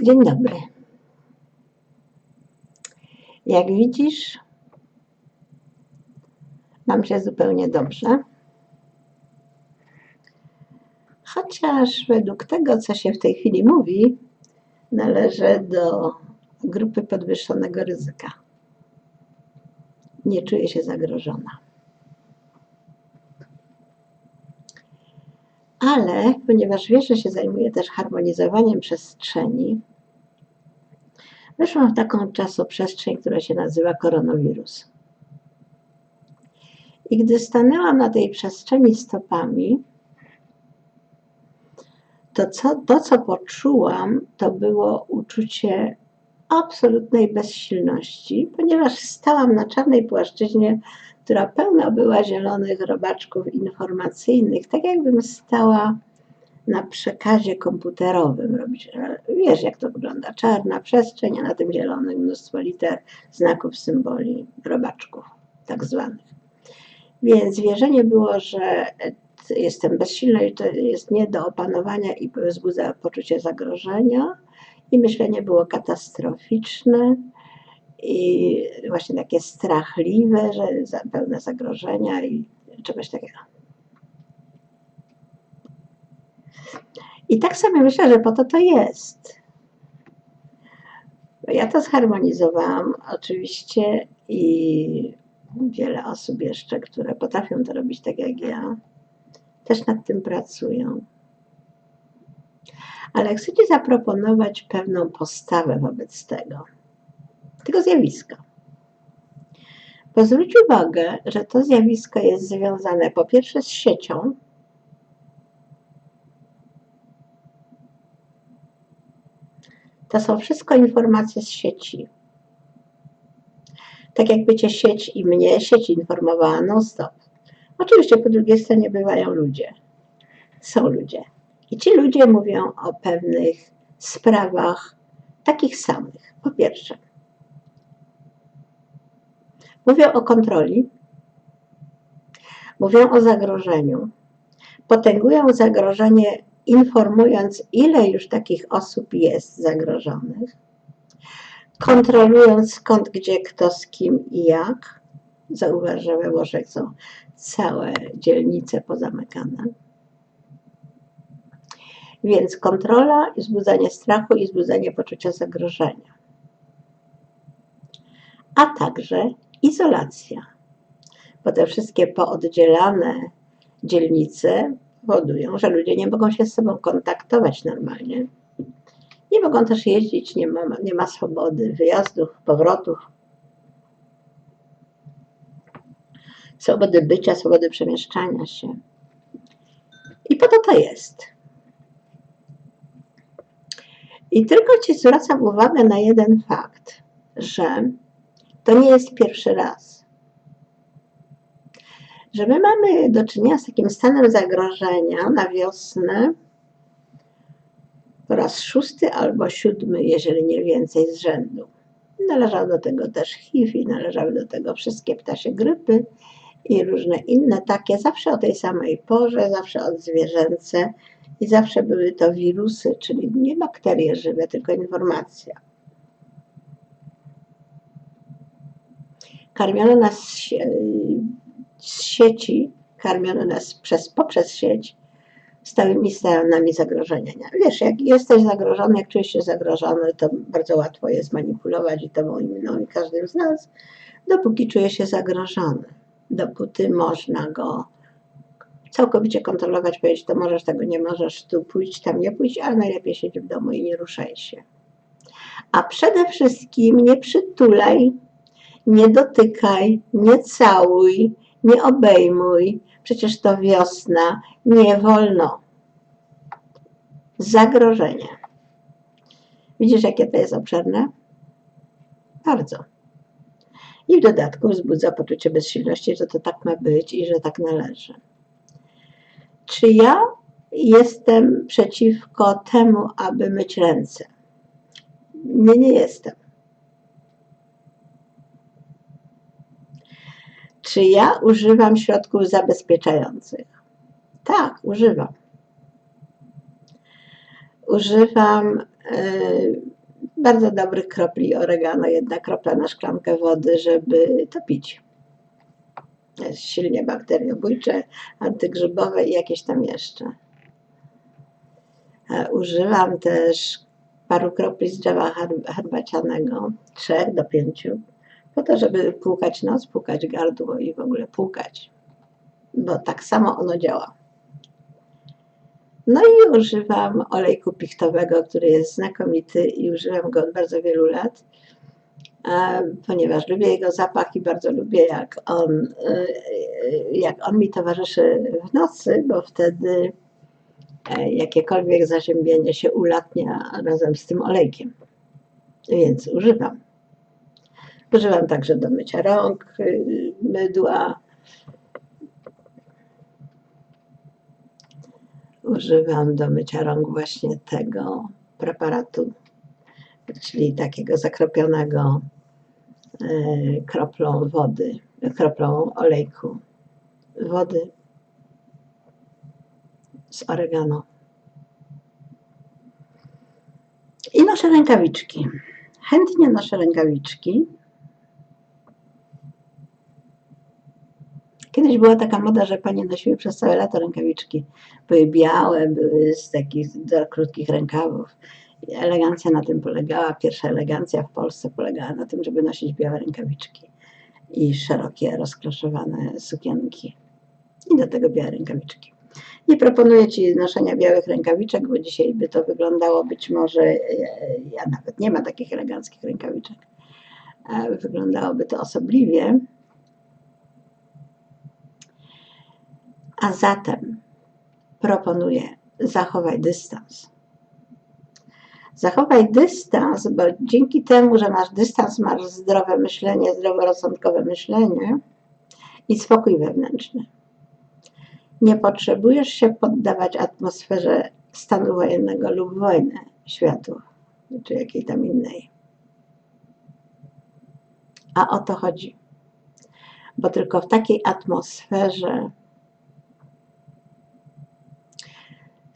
Dzień dobry. Jak widzisz, mam się zupełnie dobrze. Chociaż według tego, co się w tej chwili mówi, należę do grupy podwyższonego ryzyka. Nie czuję się zagrożona. Ale ponieważ wiesz, że się zajmuję też harmonizowaniem przestrzeni, weszłam w taką czasoprzestrzeń, która się nazywa koronawirus. I gdy stanęłam na tej przestrzeni stopami, to co, to, co poczułam, to było uczucie absolutnej bezsilności, ponieważ stałam na czarnej płaszczyźnie, która pełna była zielonych robaczków informacyjnych, tak jakbym stała na przekazie komputerowym. Robić, wiesz, jak to wygląda? Czarna przestrzeń, a na tym zielonym mnóstwo liter, znaków, symboli, robaczków, tak zwanych. Więc wierzenie było, że jestem bezsilna i to jest nie do opanowania i wzbudza poczucie zagrożenia. I myślenie było katastroficzne i właśnie takie strachliwe, że pełne zagrożenia i czegoś takiego. I tak sobie myślę, że po to to jest. Ja to zharmonizowałam oczywiście i wiele osób jeszcze, które potrafią to robić tak jak ja, też nad tym pracują. Ale chcę Ci zaproponować pewną postawę wobec tego, tego zjawiska. Zwróć uwagę, że to zjawisko jest związane po pierwsze z siecią, to są wszystko informacje z sieci. Tak jakby cię sieć i mnie sieć informowała non-stop. Oczywiście po drugiej stronie bywają ludzie. Są ludzie. I ci ludzie mówią o pewnych sprawach takich samych. Po pierwsze, mówią o kontroli, mówią o zagrożeniu, potęgują zagrożenie, informując, ile już takich osób jest zagrożonych, kontrolując skąd, gdzie, kto, z kim i jak. Zauważ, że we Włoszech są całe dzielnice pozamykane. Więc kontrola i wzbudzanie strachu i wzbudzanie poczucia zagrożenia. A także izolacja. Bo te wszystkie pooddzielane dzielnice powodują, że ludzie nie mogą się z sobą kontaktować normalnie. Nie mogą też jeździć, nie ma, nie ma swobody wyjazdów, powrotów, swobody bycia, swobody przemieszczania się. I po to to jest. I tylko Ci zwracam uwagę na jeden fakt, że to nie jest pierwszy raz. Że my mamy do czynienia z takim stanem zagrożenia na wiosnę po raz szósty albo siódmy, jeżeli nie więcej z rzędu. Należały do tego też HIV i należały do tego wszystkie ptasie grypy i różne inne takie, zawsze o tej samej porze, zawsze od zwierzęce i zawsze były to wirusy, czyli nie bakterie żywe, tylko informacja. Karmiono nas z sieci, karmiono nas przez, poprzez sieć stałymi stanami zagrożenia. Wiesz, jak jesteś zagrożony, jak czujesz się zagrożony, to bardzo łatwo jest manipulować i tobą i mną i każdym z nas, dopóki czuje się zagrożony. Dopóty można go całkowicie kontrolować, powiedzieć, to możesz, tego nie możesz, tu pójść, tam nie pójść, ale najlepiej siedź w domu i nie ruszaj się. A przede wszystkim nie przytulaj, nie dotykaj, nie całuj, nie obejmuj. Przecież to wiosna, nie wolno. Zagrożenie. Widzisz, jakie to jest obszerne? Bardzo. I w dodatku wzbudza poczucie bezsilności, że to tak ma być i że tak należy. Czy ja jestem przeciwko temu, aby myć ręce? Nie, nie jestem. Czy ja używam środków zabezpieczających? Tak, używam. Używam Yy, bardzo dobrych kropli oregano, jedna kropla na szklankę wody, żeby to pić. Jest silnie bakteriobójcze, antygrzybowe i jakieś tam jeszcze. E, Używam też paru kropli z drzewa her- herbacianego, trzech do pięciu, po to, żeby płukać nos, płukać gardło i w ogóle płukać, bo tak samo ono działa. No i używam olejku pichtowego, który jest znakomity i używam go od bardzo wielu lat, e, ponieważ lubię jego zapach i bardzo lubię, jak on, e, jak on mi towarzyszy w nocy, bo wtedy e, jakiekolwiek zaziębienie się ulatnia razem z tym olejkiem. Więc używam. Używam także do mycia rąk, y, mydła. Używam do mycia rąk właśnie tego preparatu, czyli takiego zakropionego y, kroplą wody, kroplą olejku wody z oregano. I noszę rękawiczki. Chętnie noszę rękawiczki. Kiedyś była taka moda, że panie nosiły przez całe lato rękawiczki. Były białe, były z takich do krótkich rękawów. Elegancja na tym polegała, pierwsza elegancja w Polsce polegała na tym, żeby nosić białe rękawiczki i szerokie, rozkloszowane sukienki. I do tego białe rękawiczki. Nie proponuję Ci noszenia białych rękawiczek, bo dzisiaj by to wyglądało być może, e, ja nawet nie ma takich eleganckich rękawiczek, e, wyglądałoby to osobliwie. A zatem proponuję zachowaj dystans. Zachowaj dystans, bo dzięki temu, że masz dystans, masz zdrowe myślenie, zdroworozsądkowe myślenie i spokój wewnętrzny. Nie potrzebujesz się poddawać atmosferze stanu wojennego lub wojny światu, czy jakiej tam innej. A o to chodzi. Bo tylko w takiej atmosferze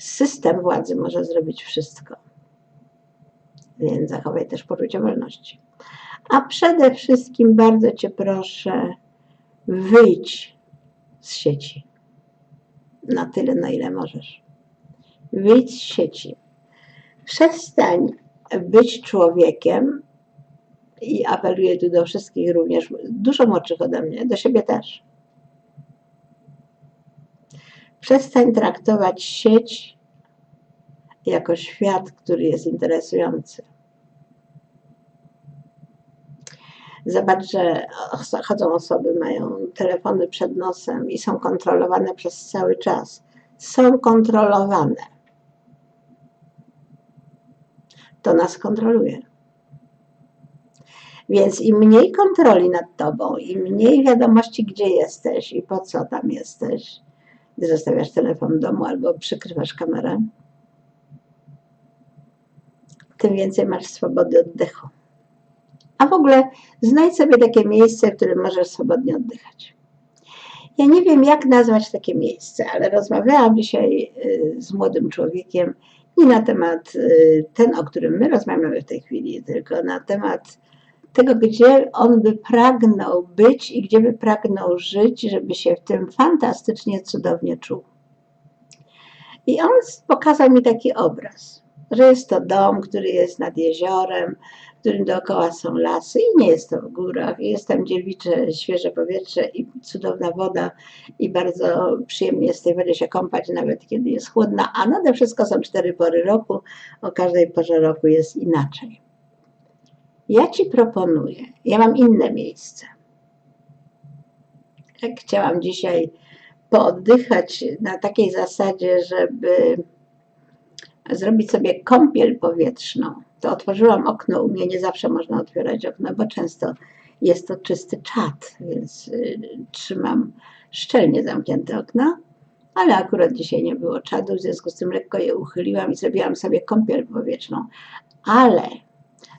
system władzy może zrobić wszystko. Więc zachowaj też poczucie wolności. A przede wszystkim bardzo Cię proszę, wyjdź z sieci na tyle, na ile możesz. Wyjdź z sieci. Przestań być człowiekiem i apeluję tu do wszystkich również, dużo młodszych ode mnie, do siebie też. Przestań traktować sieć jako świat, który jest interesujący. Zobacz, że chodzą osoby, mają telefony przed nosem i są kontrolowane przez cały czas. Są kontrolowane. To nas kontroluje. Więc im mniej kontroli nad tobą, im mniej wiadomości, gdzie jesteś i po co tam jesteś, gdy zostawiasz telefon w domu albo przykrywasz kamerę, tym więcej masz swobody oddechu. A w ogóle znajdź sobie takie miejsce, w którym możesz swobodnie oddychać. Ja nie wiem, jak nazwać takie miejsce, ale rozmawiałam dzisiaj y, z młodym człowiekiem nie na temat y, ten, o którym my rozmawiamy w tej chwili, tylko na temat tego, gdzie on by pragnął być i gdzie by pragnął żyć, żeby się w tym fantastycznie, cudownie czuł. I on pokazał mi taki obraz, że jest to dom, który jest nad jeziorem, którym dookoła są lasy i nie jest to w górach. Jest tam dziewicze, świeże powietrze i cudowna woda i bardzo przyjemnie jest tej wodzie się kąpać, nawet kiedy jest chłodna, a nade wszystko są cztery pory roku, o każdej porze roku jest inaczej. Ja Ci proponuję, ja mam inne miejsce. Jak chciałam dzisiaj pooddychać na takiej zasadzie, żeby zrobić sobie kąpiel powietrzną, to otworzyłam okno. U mnie nie zawsze można otwierać okno, bo często jest to czysty czat, więc y, trzymam szczelnie zamknięte okna, ale akurat dzisiaj nie było czadu, w związku z tym lekko je uchyliłam i zrobiłam sobie kąpiel powietrzną. Ale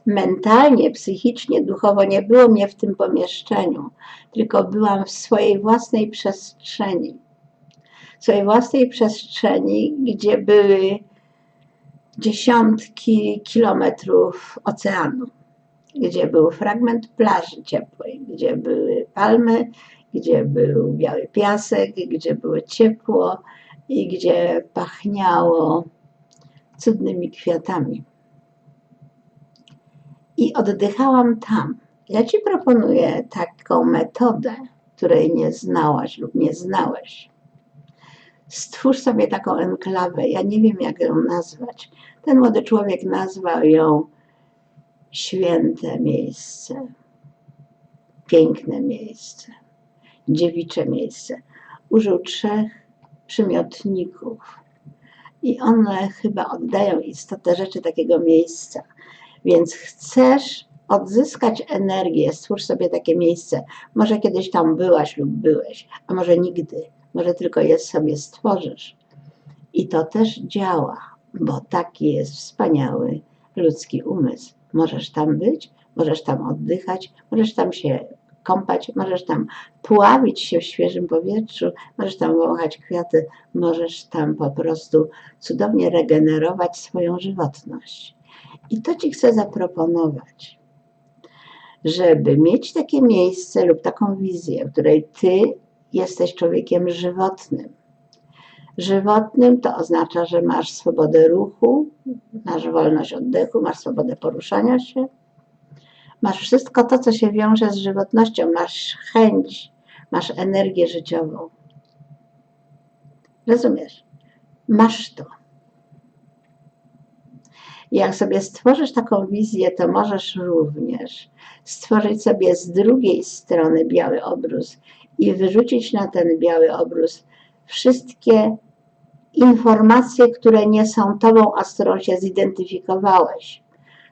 mentalnie, psychicznie, duchowo nie było mnie w tym pomieszczeniu, tylko byłam w swojej własnej przestrzeni. W swojej własnej przestrzeni, gdzie były dziesiątki kilometrów oceanu, gdzie był fragment plaży ciepłej, gdzie były palmy, gdzie był biały piasek, gdzie było ciepło i gdzie pachniało cudnymi kwiatami. I oddychałam tam. Ja Ci proponuję taką metodę, której nie znałaś lub nie znałeś. Stwórz sobie taką enklawę. Ja nie wiem, jak ją nazwać. Ten młody człowiek nazwał ją święte miejsce, piękne miejsce, dziewicze miejsce. Użył trzech przymiotników i one chyba oddają istotę rzeczy takiego miejsca. Więc chcesz odzyskać energię, stwórz sobie takie miejsce. Może kiedyś tam byłaś lub byłeś, a może nigdy, może tylko je sobie stworzysz. I to też działa, bo taki jest wspaniały ludzki umysł. Możesz tam być, możesz tam oddychać, możesz tam się kąpać, możesz tam pławić się w świeżym powietrzu, możesz tam wąchać kwiaty, możesz tam po prostu cudownie regenerować swoją żywotność. I to Ci chcę zaproponować, żeby mieć takie miejsce lub taką wizję, w której Ty jesteś człowiekiem żywotnym. Żywotnym to oznacza, że masz swobodę ruchu, masz wolność oddechu, masz swobodę poruszania się, masz wszystko to, co się wiąże z żywotnością, masz chęć, masz energię życiową. Rozumiesz? Masz to. Jak sobie stworzysz taką wizję, to możesz również stworzyć sobie z drugiej strony biały obrus i wyrzucić na ten biały obrus wszystkie informacje, które nie są tobą, a z którą się zidentyfikowałeś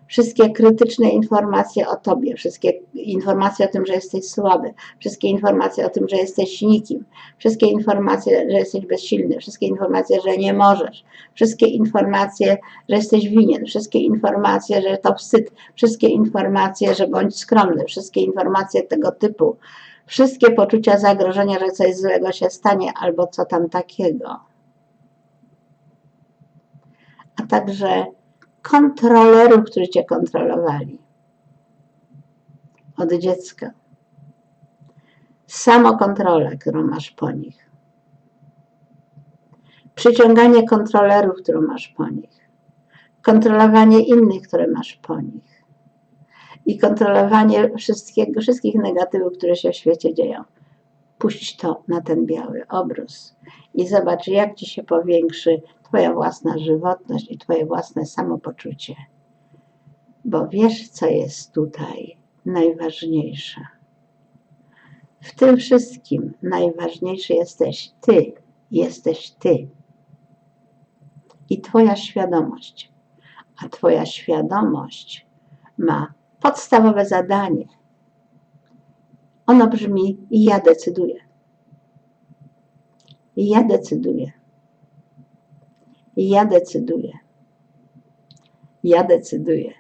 wszystkie krytyczne informacje o tobie, wszystkie informacje o tym, że jesteś słaby, wszystkie informacje o tym, że jesteś nikim, wszystkie informacje, że jesteś bezsilny, wszystkie informacje, że nie możesz, wszystkie informacje, że jesteś winien, wszystkie informacje, że to wstyd, wszystkie informacje, że bądź skromny, wszystkie informacje tego typu, wszystkie poczucia zagrożenia, że coś złego się stanie albo co tam takiego. A także kontrolerów, którzy cię kontrolowali od dziecka. Samokontrola, którą masz po nich. Przyciąganie kontrolerów, którą masz po nich. Kontrolowanie innych, które masz po nich. I kontrolowanie wszystkich negatywów, które się w świecie dzieją. Puść to na ten biały obrus i zobacz, jak ci się powiększy Twoja własna żywotność i Twoje własne samopoczucie. Bo wiesz, co jest tutaj najważniejsze. W tym wszystkim najważniejszy jesteś Ty, jesteś Ty i Twoja świadomość. A Twoja świadomość ma podstawowe zadanie. Ono brzmi: Ja decyduję. Ja decyduję. Ja decyduję. Ja decyduję.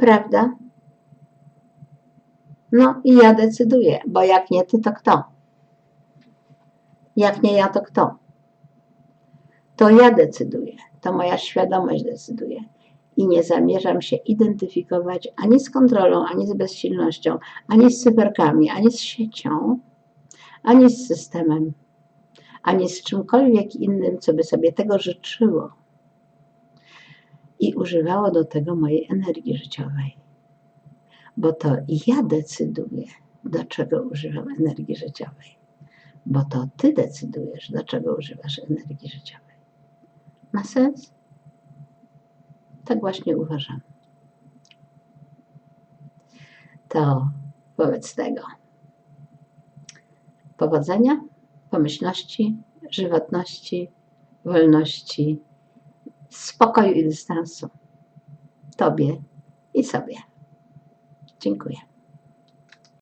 Prawda? No i ja decyduję, bo jak nie ty, to kto? Jak nie ja, to kto? To ja decyduję, to moja świadomość decyduje. I nie zamierzam się identyfikować ani z kontrolą, ani z bezsilnością, ani z cyferkami, ani z siecią, ani z systemem ani z czymkolwiek innym, co by sobie tego życzyło i używało do tego mojej energii życiowej. Bo to ja decyduję, do czego używam energii życiowej. Bo to ty decydujesz, do czego używasz energii życiowej. Ma sens? Tak właśnie uważam. To wobec tego powodzenia pomyślności, żywotności, wolności, spokoju i dystansu Tobie i sobie. Dziękuję.